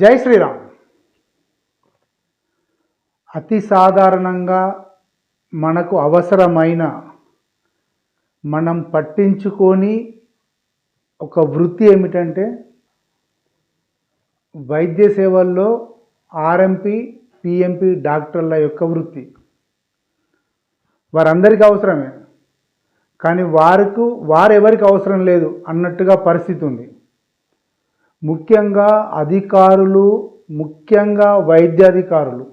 జై శ్రీరామ్. అతి సాధారణంగా మనకు అవసరమైన మనం పట్టించుకొని ఒక వృత్తి ఏమిటంటే వైద్య సేవల్లో ఆర్ఎంపీ పిఎంపి డాక్టర్ల యొక్క వృత్తి. వారందరికీ అవసరమే. కానీ వారికి వారెవరికి అవసరం లేదు అన్నట్టుగా పరిస్థితి ఉంది. ముఖ్యంగా అధికారులు ముఖ్యంగా వైద్యాధికారులు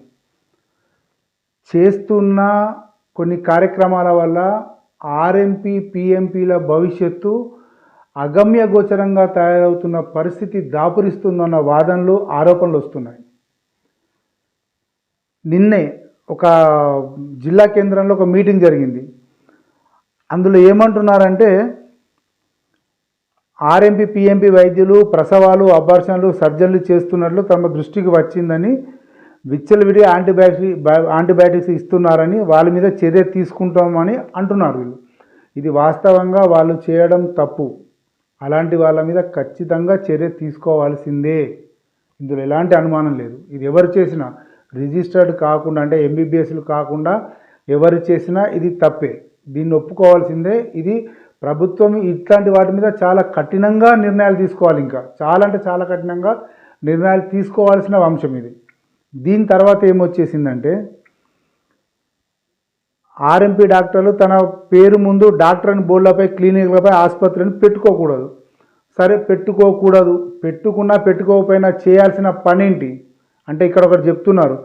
చేస్తున్న కొన్ని కార్యక్రమాల వల్ల ఆర్ఎంపీ పిఎంపీల భవిష్యత్తు అగమ్య గోచరంగా తయారవుతున్న పరిస్థితి దాపురిస్తుందన్న వాదనలు ఆరోపణలు వస్తున్నాయి. నిన్నే ఒక జిల్లా కేంద్రంలో ఒక మీటింగ్ జరిగింది. అందులో ఏమంటున్నారంటే ఆర్ఎంపీ పిఎంపీ వైద్యులు ప్రసవాలు అబార్షన్లు సర్జన్లు చేస్తున్నట్లు తమ దృష్టికి వచ్చిందని విచ్చలవిడి యాంటీబయాటిక్ యాంటీబయాటిక్స్ ఇస్తున్నారని వాళ్ళ మీద చర్య తీసుకుంటామని అంటున్నారు వీళ్ళు. ఇది వాస్తవంగా వాళ్ళు చేయడం తప్పు. అలాంటి వాళ్ళ మీద ఖచ్చితంగా చర్య తీసుకోవాల్సిందే. ఇందులో ఎలాంటి అనుమానం లేదు. ఇది ఎవరు చేసినా రిజిస్టర్డ్ కాకుండా అంటే ఎంబీబీఎస్లు కాకుండా ఎవరు చేసినా ఇది తప్పే. దీన్ని ఒప్పుకోవాల్సిందే. ఇది ప్రభుత్వం ఇట్లాంటి వాటి మీద చాలా కఠినంగా నిర్ణయాలు తీసుకోవాలి ఇంకా. చాలా అంటే చాలా కఠినంగా నిర్ణయాలు తీసుకోవాల్సిన అంశం ఇది. దీని తర్వాత ఏమొచ్చేసిందంటే ఆర్ఎంపీ డాక్టర్లు తన పేరు ముందు డాక్టర్ అని బోర్డులపై క్లినిక్లపై ఆసుపత్రిని పెట్టుకోకూడదు. సరే పెట్టుకోకూడదు. పెట్టుకున్నా పెట్టుకోకపోయినా చేయాల్సిన పనేంటి? అంటే ఇక్కడ ఒకరు చెప్తున్నారు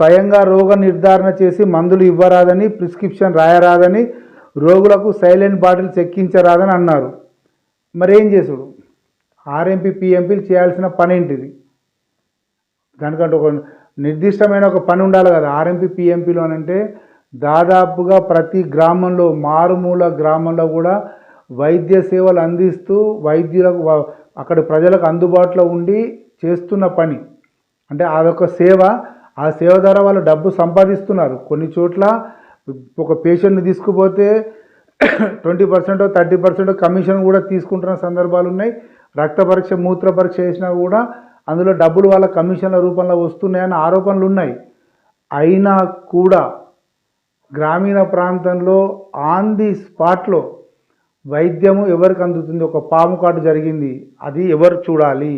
స్వయంగా రోగ నిర్ధారణ చేసి మందులు ఇవ్వరాదని ప్రిస్క్రిప్షన్ రాయరాదని రోగులకు సైలెంట్ బాటిల్స్ ఎక్కించరాదని అన్నారు. మరేం చేసుడు? ఆర్ఎంపీ పిఎంపీలు చేయాల్సిన ఏంటిది? దానికంటే ఒక నిర్దిష్టమైన ఒక పని ఉండాలి కదా. ఆర్ఎంపీ పిఎంపీలు అని అంటే దాదాపుగా ప్రతి గ్రామంలో మారుమూల గ్రామంలో కూడా వైద్య సేవలు అందిస్తూ వైద్యులకు అక్కడ ప్రజలకు అందుబాటులో ఉండి చేస్తున్న పని. అంటే అదొక సేవ. ఆ సేవ ద్వారా వాళ్ళు డబ్బు సంపాదిస్తున్నారు. కొన్ని చోట్ల ఒక పేషెంట్ని తీసుకుపోతే twenty percent thirty percent commission కూడా తీసుకుంటున్న సందర్భాలు ఉన్నాయి. రక్త పరీక్ష మూత్ర పరీక్ష చేసినా కూడా అందులో డబ్బులు వాళ్ళ కమిషన్ల రూపంలో వస్తున్నాయన్న ఆరోపణలు ఉన్నాయి. అయినా కూడా గ్రామీణ ప్రాంతంలో ఆన్ ది స్పాట్లో వైద్యము ఎవరికి అందుతుంది? ఒక పాము కాటు జరిగింది. అది ఎవరు చూడాలి?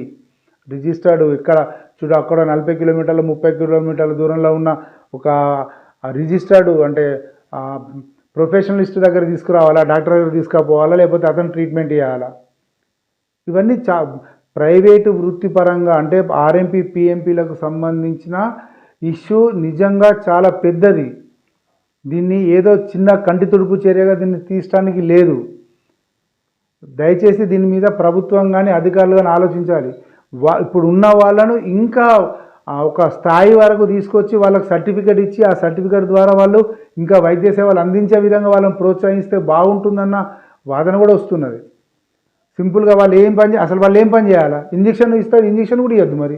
రిజిస్టర్డ్ ఇక్కడ చూడ అక్కడ నలభై కిలోమీటర్లు ముప్పై కిలోమీటర్ల దూరంలో ఉన్న ఒక రిజిస్టర్డ్ అంటే ప్రొఫెషనలిస్ట్ దగ్గర తీసుకురావాలా డాక్టర్ దగ్గర తీసుకుపోవాలా లేకపోతే అతను ట్రీట్మెంట్ చేయాలా? ఇవన్నీ చా ప్రైవేటు వృత్తిపరంగా అంటే ఆర్ఎంపీ పిఎంపీలకు సంబంధించిన ఇష్యూ నిజంగా చాలా పెద్దది. దీన్ని ఏదో చిన్న కంటి తుడుపు చర్యగా దీన్ని తీయడానికి లేదు. దయచేసి దీని మీద ప్రభుత్వం కానీ అధికారులు కానీ ఆలోచించాలి. వా ఇప్పుడు ఉన్న వాళ్ళను ఇంకా ఒక స్థాయి వరకు తీసుకొచ్చి వాళ్ళకి సర్టిఫికేట్ ఇచ్చి ఆ సర్టిఫికేట్ ద్వారా వాళ్ళు ఇంకా వైద్య సేవలు అందించే విధంగా వాళ్ళని ప్రోత్సహిస్తే బాగుంటుందన్న వాదన కూడా వస్తున్నది. సింపుల్గా వాళ్ళు ఏం పని అసలు వాళ్ళు ఏం పని చేయాలా? ఇంజక్షన్ ఇస్తారు ఇంజక్షన్ కూడా ఇవ్వద్దు మరి.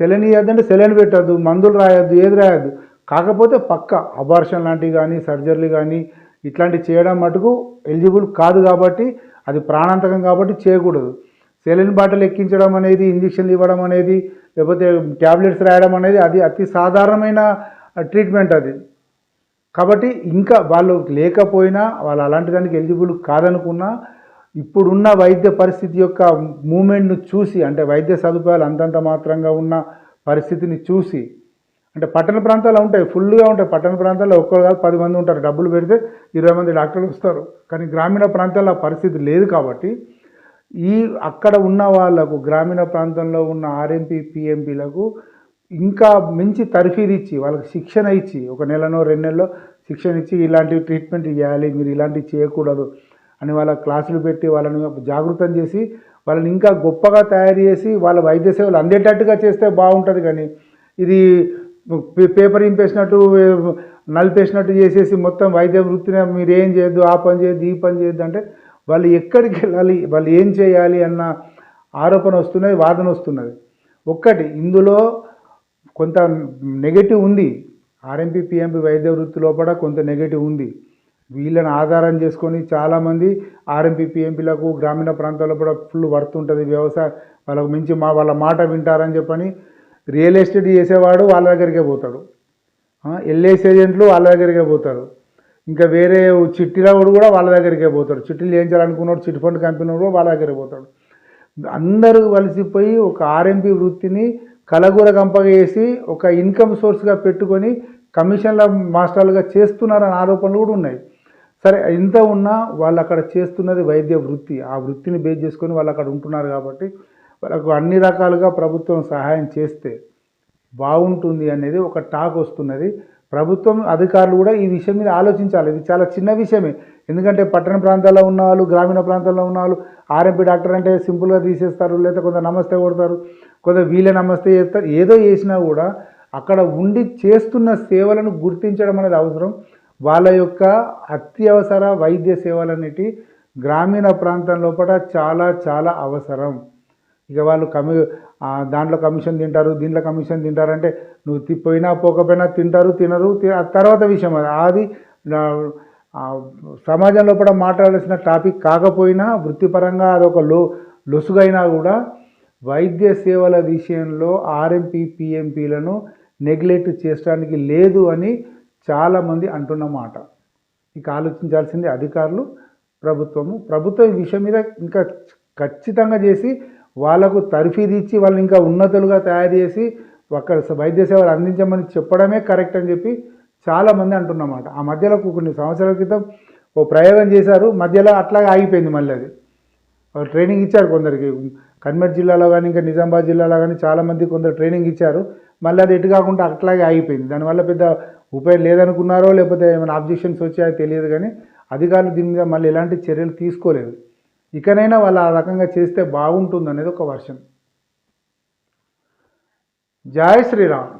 సెలైన్ ఇవ్వద్దంటే సెలెన్ పెట్టద్దు మందులు రాయొద్దు ఏది రాయొద్దు. కాకపోతే పక్క అబార్షన్ లాంటివి కానీ సర్జరీలు కానీ ఇట్లాంటివి చేయడం మటుకు ఎలిజిబుల్ కాదు కాబట్టి అది ప్రాణాంతకం కాబట్టి చేయకూడదు. సెలిన్ బాటలు ఎక్కించడం అనేది ఇంజక్షన్లు ఇవ్వడం అనేది లేకపోతే ట్యాబ్లెట్స్ రాయడం అనేది అది అతి సాధారణమైన ట్రీట్మెంట్ అది. కాబట్టి ఇంకా వాళ్ళు లేకపోయినా వాళ్ళు అలాంటి దానికి ఎలిజిబుల్ కాదనుకున్నా ఇప్పుడున్న వైద్య పరిస్థితి యొక్క మూమెంట్ను చూసి అంటే వైద్య సదుపాయాలు అంతంత మాత్రంగా ఉన్న పరిస్థితిని చూసి అంటే పట్టణ ప్రాంతాల్లో ఉంటాయి ఫుల్గా ఉంటాయి. పట్టణ ప్రాంతాల్లో ఒక్కరు కాదు పది మంది ఉంటారు. డబ్బులు పెడితే ఇరవై మంది డాక్టర్లు వస్తారు. కానీ గ్రామీణ ప్రాంతాల్లో పరిస్థితి లేదు కాబట్టి ఈ అక్కడ ఉన్న వాళ్ళకు గ్రామీణ ప్రాంతంలో ఉన్న ఆర్ఎంపీ పిఎంపీలకు ఇంకా మించి తర్ఫీదు ఇచ్చి వాళ్ళకి శిక్షణ ఇచ్చి ఒక నెలనో రెండు నెలలో శిక్షణ ఇచ్చి ఇలాంటి ట్రీట్మెంట్ చేయాలి మీరు ఇలాంటివి చేయకూడదు అని వాళ్ళ క్లాసులు పెట్టి వాళ్ళని జాగృతం చేసి వాళ్ళని ఇంకా గొప్పగా తయారు చేసి వాళ్ళ వైద్య సేవలు అందేటట్టుగా చేస్తే బాగుంటుంది కానీ ఇది పే- పేపర్ ఇంపేసినట్టు నలిపేసినట్టు చేసేసి మొత్తం వైద్య వృత్తిని మీరు ఏం చేయొద్దు ఆ పని చేయొద్దు ఈ పని చేయొద్దు అంటే వాళ్ళు ఎక్కడికి వెళ్ళాలి వాళ్ళు ఏం చేయాలి అన్న ఆరోపణ వస్తున్నది వాదన వస్తున్నది. ఒక్కటి ఇందులో కొంత నెగటివ్ ఉంది. ఆర్ఎంపీ పిఎంపీ వైద్య వృత్తి లోపల కొంత నెగటివ్ ఉంది. వీళ్ళని ఆధారం చేసుకొని చాలామంది ఆర్ఎంపీ పిఎంపీలకు గ్రామీణ ప్రాంతాల్లో కూడా ఫుల్ వర్త్ ఉంటుంది. వ్యవసాయ వాళ్ళకు మించి మా వాళ్ళ మాట వింటారని చెప్పని రియల్ ఎస్టేట్ చేసేవాడు వాళ్ళ దగ్గరికే పోతాడు. ఎల్ఐసి ఏజెంట్లు వాళ్ళ దగ్గరికే పోతారు. ఇంకా వేరే చిట్టిరావుడు కూడా వాళ్ళ దగ్గరికే పోతాడు. చిట్టీలు చేయించాలనుకున్నాడు చిట్ ఫండ్ కంపెనీ కూడా వాళ్ళ దగ్గరికి పోతాడు. అందరూ కలిసిపోయి ఒక ఆర్ఎంపీ వృత్తిని కలగూర కంపగేసి వేసి ఒక ఇన్కమ్ సోర్స్గా పెట్టుకొని కమిషన్ల మాస్టర్లుగా చేస్తున్నారన్న ఆరోపణలు కూడా ఉన్నాయి. సరే ఇంత ఉన్నా వాళ్ళు అక్కడ చేస్తున్నది వైద్య వృత్తి. ఆ వృత్తిని బేస్ చేసుకొని వాళ్ళు అక్కడ ఉంటున్నారు కాబట్టి వాళ్ళకు అన్ని రకాలుగా ప్రభుత్వం సహాయం చేస్తే బాగుంటుంది అనేది ఒక టాక్ వస్తున్నది. ప్రభుత్వం అధికారులు కూడా ఈ విషయం మీద ఆలోచించాలి. ఇది చాలా చిన్న విషయమే. ఎందుకంటే పట్టణ ప్రాంతాల్లో ఉన్న వాళ్ళు గ్రామీణ ప్రాంతాల్లో ఉన్న వాళ్ళు ఆర్ఎంపీ డాక్టర్ అంటే సింపుల్గా తీసేస్తారు లేదా కొంత నమస్తే కొడతారు కొంత వీళ్ళే నమస్తే చేస్తారు. ఏదో చేసినా కూడా అక్కడ ఉండి చేస్తున్న సేవలను గుర్తించడం అనేది అవసరం. వాళ్ళ యొక్క అత్యవసర వైద్య సేవలన్నిటి గ్రామీణ ప్రాంతం లోపల చాలా చాలా అవసరం. ఇక వాళ్ళు కమి దాంట్లో కమిషన్ తింటారు దీంట్లో కమిషన్ తింటారు అంటే నువ్వు తి- పోయినా పోకపోయినా తింటారు తినరు తర్వాత విషయం అది. అది సమాజంలో ఆ, సమాజం లోపల మాట్లాడాల్సిన టాపిక్ కాకపోయినా వృత్తిపరంగా అదొక లో లొసుగైనా కూడా వైద్య సేవల విషయంలో ఆర్ఎంపీ పిఎంపీలను నెగ్లెక్ట్ చేయడానికి లేదు అని చాలామంది అంటున్నమాట ఇక ఆలోచించాల్సింది అధికారులు ప్రభుత్వము. ప్రభుత్వం ఈ విషయం మీద ఇంకా ఖచ్చితంగా చేసి వాళ్ళకు తర్ఫీదు ఇచ్చి వాళ్ళని ఇంకా ఉన్నతులుగా తయారు చేసి అక్కడ వైద్య సేవలు అందించమని చెప్పడమే కరెక్ట్ అని చెప్పి చాలామంది అంటున్నమాట. ఆ మధ్యలో కొన్ని సంవత్సరాల క్రితం ఓ ప్రయోగం చేశారు. మధ్యలో అట్లాగే ఆగిపోయింది మళ్ళీ అది. వాళ్ళు ట్రైనింగ్ ఇచ్చారు కొందరికి. కన్మేట్ జిల్లాలో కానీ ఇంకా నిజామాబాద్ జిల్లాలో కానీ చాలామంది కొందరు ట్రైనింగ్ ఇచ్చారు. మళ్ళీ అది ఎటు కాకుండా అట్లాగే ఆగిపోయింది. దానివల్ల పెద్ద ఉపయోగం లేదనుకున్నారో లేకపోతే ఏమైనా ఆబ్జెక్షన్స్ వచ్చాయో తెలియదు కానీ అధికారులు దీని మీద మళ్ళీ ఎలాంటి చర్యలు తీసుకోలేదు. ఇకనైనా వాళ్ళు ఆ రకంగా చేస్తే బాగుంటుంది అనేది ఒక వర్షన్. జై శ్రీరామ్.